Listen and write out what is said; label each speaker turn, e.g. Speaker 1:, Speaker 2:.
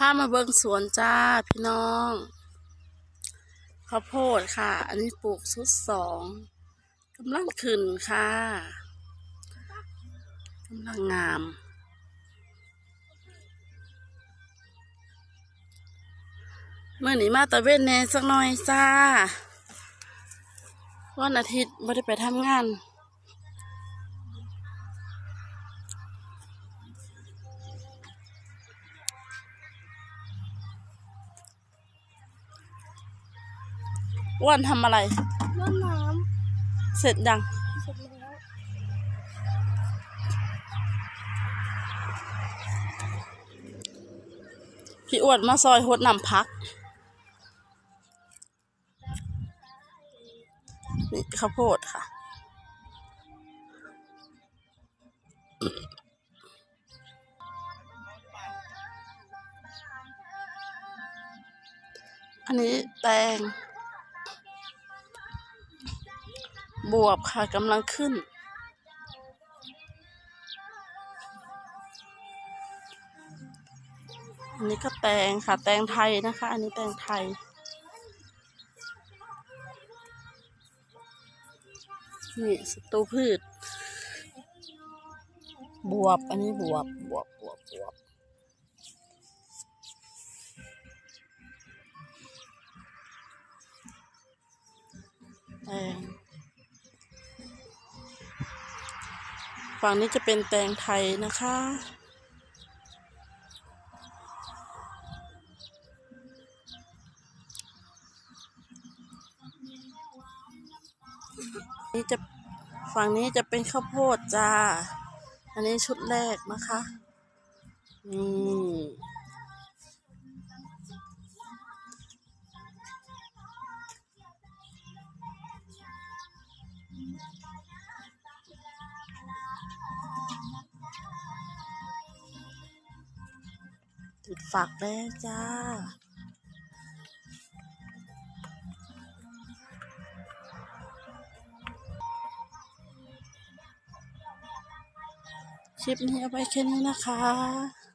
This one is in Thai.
Speaker 1: พามาเบิ่งสวนจ้าพี่น้องข้าวโพดค่ะ อันนี้ปลูกชุดสองกำลังขึ้นค่ะกำลังงาม เมื่อนี้มาตะเวนแน่สักหน่อยจ้า วันอาทิตย์ไม่ได้ไปทำงาน อ้วนทำอะไร
Speaker 2: รดน้
Speaker 1: เสร็จยังำ
Speaker 2: เสร็จแล้ว
Speaker 1: พี่อ้วนมาซอยหดน้ำพักนี่ข้าวโพดค่ะ อันนี้แตง บวบค่ะกำลังขึ้น อันนี้ก็แตงค่ะ แตงไทยนะคะ อันนี้แตงไทย นี่สตูพืช บวบ อันนี้บวบ บวบ บวบ บวบแตง ฝั่งนี้จะเป็นแตงไทยนะคะ นี่จะฝั่งนี้จะเป็นข้าวโพดจ้า อันนี้ชุดแรกนะคะ นี่ ติดฝักแล้วจ้า คลิปนี้เอาไว้แค่นี้นะคะ